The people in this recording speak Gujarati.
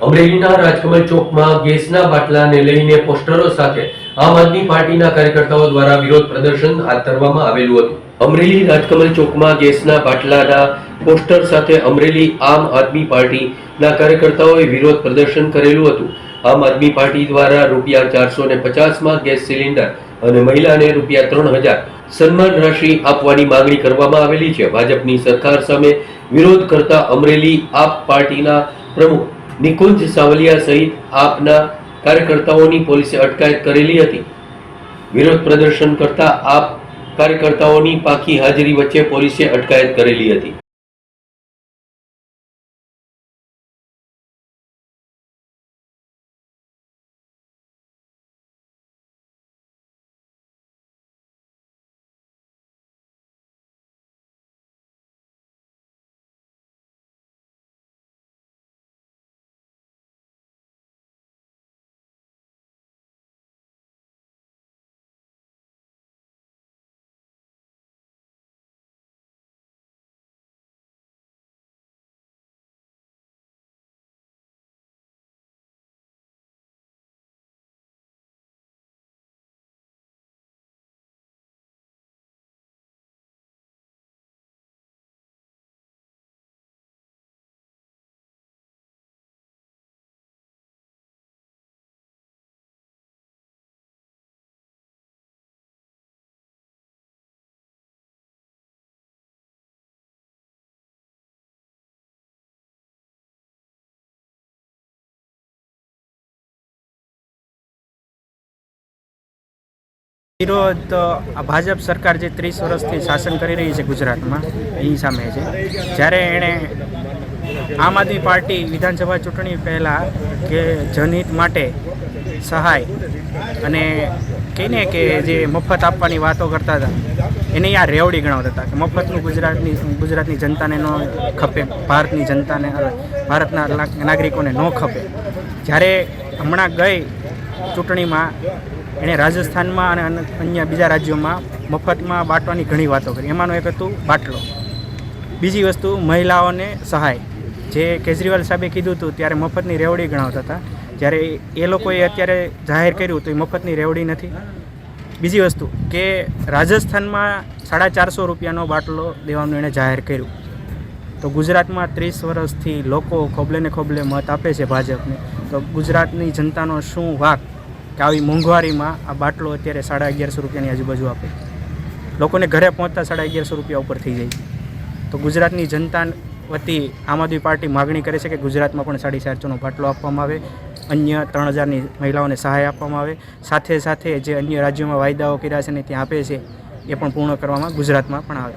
અમરેલીના રાજકમલ ચોકમાં ગેસના બાટલાને લઈને પોસ્ટરો સાથે આમ આદમી પાર્ટીના કાર્યકર્તાઓ દ્વારા વિરોધ પ્રદર્શન હાથ ધરવામાં આવેલું હતું. અમરેલી રાજકમલ ચોકમાં ગેસના બાટલાના પોસ્ટર સાથે અમરેલી આમ આદમી પાર્ટીના કાર્યકર્તાઓએ વિરોધ પ્રદર્શન કરેલું હતું. આમ આદમી પાર્ટી દ્વારા રૂપિયા ચારસો ને પચાસમાં ગેસ સિલિન્ડર અને મહિલાને રૂપિયા ત્રણ હજાર સન્માન રાશિ આપવાની માંગણી કરવામાં આવેલી છે. ભાજપની સરકાર સામે વિરોધ કરતા અમરેલી આપ પાર્ટીના પ્રમુખ નિકુંજ સાવલિયા સહિત આપના કાર્યકર્તાઓની પોલીસે અટકાયત કરેલી હતી. વિરોધ પ્રદર્શન કરતા આપ કાર્યકર્તાઓની પાકી હાજરી વચ્ચે પોલીસે અટકાયત કરેલી હતી. વિરોધ ભાજપ સરકાર જે ત્રીસ વર્ષથી શાસન કરી રહી છે ગુજરાતમાં, એની સામે છે. જ્યારે એણે આમ આદમી પાર્ટી વિધાનસભા ચૂંટણી પહેલાં કે જનહિત માટે સહાય અને કહીને કે જે મફત આપવાની વાતો કરતા હતા, એને આ રેવડી ગણાવતા હતા કે મફતનું ગુજરાતની ગુજરાતની જનતાને ન ખપે, ભારતની જનતાને, ભારતના નાગરિકોને ન ખપે. જ્યારે હમણાં ગઈ ચૂંટણીમાં એણે રાજસ્થાનમાં અને અન્ય બીજા રાજ્યોમાં મફતમાં બાંટવાની ઘણી વાતો કરી. એમાંનું એક હતું બાટલો. બીજી વસ્તુ મહિલાઓને સહાય. જે કેજરીવાલ સાહેબે કીધું હતું, ત્યારે મફતની રેવડી ગણાવતા હતા. જ્યારે એ લોકોએ અત્યારે જાહેર કર્યું, તો એ મફતની રેવડી નથી. બીજી વસ્તુ કે રાજસ્થાનમાં સાડા ચારસો રૂપિયાનો બાટલો દેવાનું એણે જાહેર કર્યું. તો ગુજરાતમાં ત્રીસ વર્ષથી લોકો ખોબલે ને ખોબલે મત આપે છે ભાજપને. તો ગુજરાતની જનતાનો શું વાક કે આવી મોંઘવારીમાં આ બાટલો અત્યારે સાડા અગિયારસો રૂપિયાની આજુબાજુ આપે? લોકોને ઘરે પહોંચતા સાડા અગિયારસો રૂપિયા ઉપર થઈ જાય તો ગુજરાતની જનતા વતી આમ આદમી પાર્ટી માગણી કરે છે કે ગુજરાતમાં પણ સાડી ચારસોનો બાટલો આપવામાં આવે, અન્ય ત્રણ હજારની મહિલાઓને સહાય આપવામાં આવે. સાથે સાથે જે અન્ય રાજ્યોમાં વાયદાઓ કર્યા છે ને ત્યાં આપે છે, એ પણ પૂર્ણ કરવામાં ગુજરાતમાં પણ આવે.